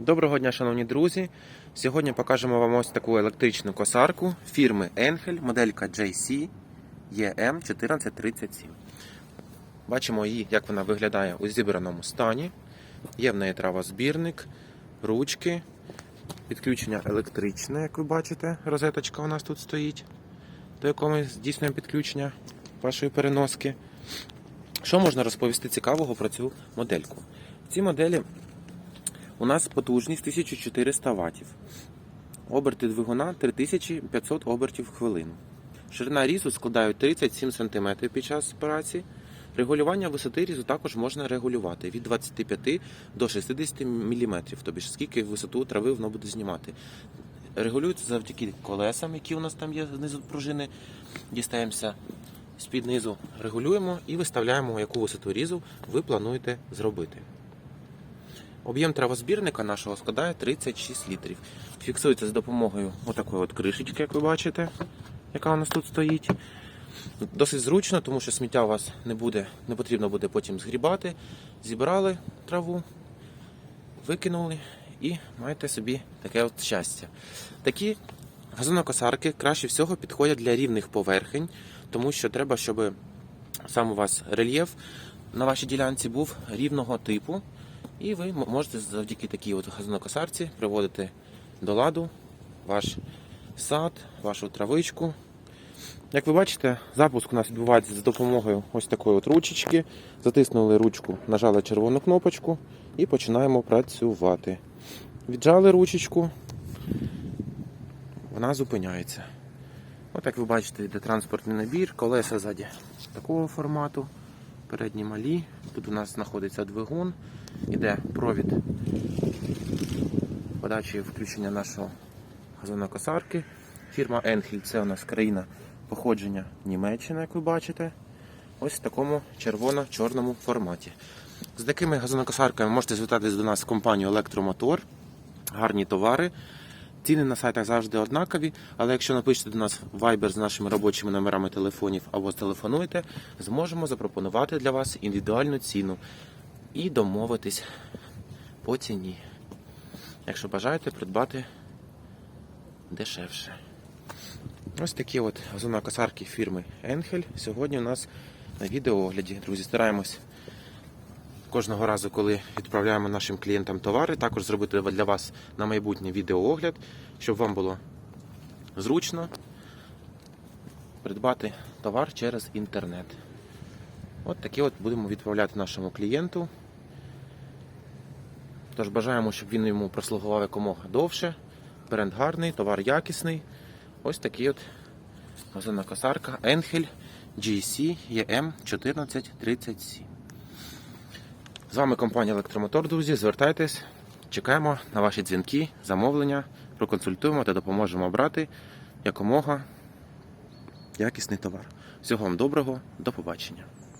Доброго дня, шановні друзі. Сьогодні покажемо вам ось таку електричну косарку фірми Enhel, моделька JC EM1437. Бачимо її, як вона виглядає у зібраному стані. Є в неї травозбірник, ручки, підключення електричне, як ви бачите, розеточка у нас тут стоїть, до якої ми здійснюємо підключення вашої переноски. Що можна розповісти цікавого про цю модельку? В цій моделі у нас потужність 1400 Вт. Оберти двигуна 3500 обертів в хвилину. Ширина різу складає 37 см під час операції. Регулювання висоти різу також можна регулювати від 25 до 60 мм, тобто скільки висоту трави воно буде знімати. Регулюється завдяки колесам, які у нас там є знизу пружини. Дістаємося з-під низу, регулюємо і виставляємо, яку висоту різу ви плануєте зробити. Об'єм травозбірника нашого складає 36 літрів. Фіксується з допомогою отакої от кришечки, як ви бачите, яка у нас тут стоїть. Досить зручно, тому що сміття у вас не буде, не потрібно буде потім згрібати. Зібрали траву, викинули і маєте собі таке от щастя. Такі газонокосарки краще всього підходять для рівних поверхень, тому що треба, щоб сам у вас рельєф на вашій ділянці був рівного типу. І ви можете завдяки такій от газонокосарці приводити до ладу ваш сад, вашу травичку. Як ви бачите, запуск у нас відбувається за допомогою ось такої от ручечки. Затиснули ручку, нажали червону кнопочку і починаємо працювати. Віджали ручечку, вона зупиняється. От як ви бачите, йде транспортний набір, колеса ззаді такого формату, передні малі. Тут у нас знаходиться двигун, іде провід подачі і включення нашого газонокосарки. Фірма Enhil це у нас країна походження Німеччина, як ви бачите. Ось в такому червоно-чорному форматі. З такими газонокосарками можете звертатись до нас в компанію Електромотор. Гарні товари. Ціни на сайтах завжди однакові, але якщо напишете до нас в Viber з нашими робочими номерами телефонів або зтелефонуєте, зможемо запропонувати для вас індивідуальну ціну і домовитись по ціні. Якщо бажаєте придбати дешевше. Ось такі от газонокосарки фірми Enhel. Сьогодні у нас на відеоогляді. Друзі, стараємось кожного разу, коли відправляємо нашим клієнтам товари, також зробити для вас на майбутнє відеоогляд, щоб вам було зручно придбати товар через інтернет. От такі от будемо відправляти нашому клієнту. Тож бажаємо, щоб він йому прослугував якомога довше. Бренд гарний, товар якісний. Ось такий от газонна косарка Enhel GC EM 1437. З вами компанія Електромотор, друзі. Звертайтесь, чекаємо на ваші дзвінки, замовлення, проконсультуємо та допоможемо обрати якомога якісний товар. Всього вам доброго, до побачення.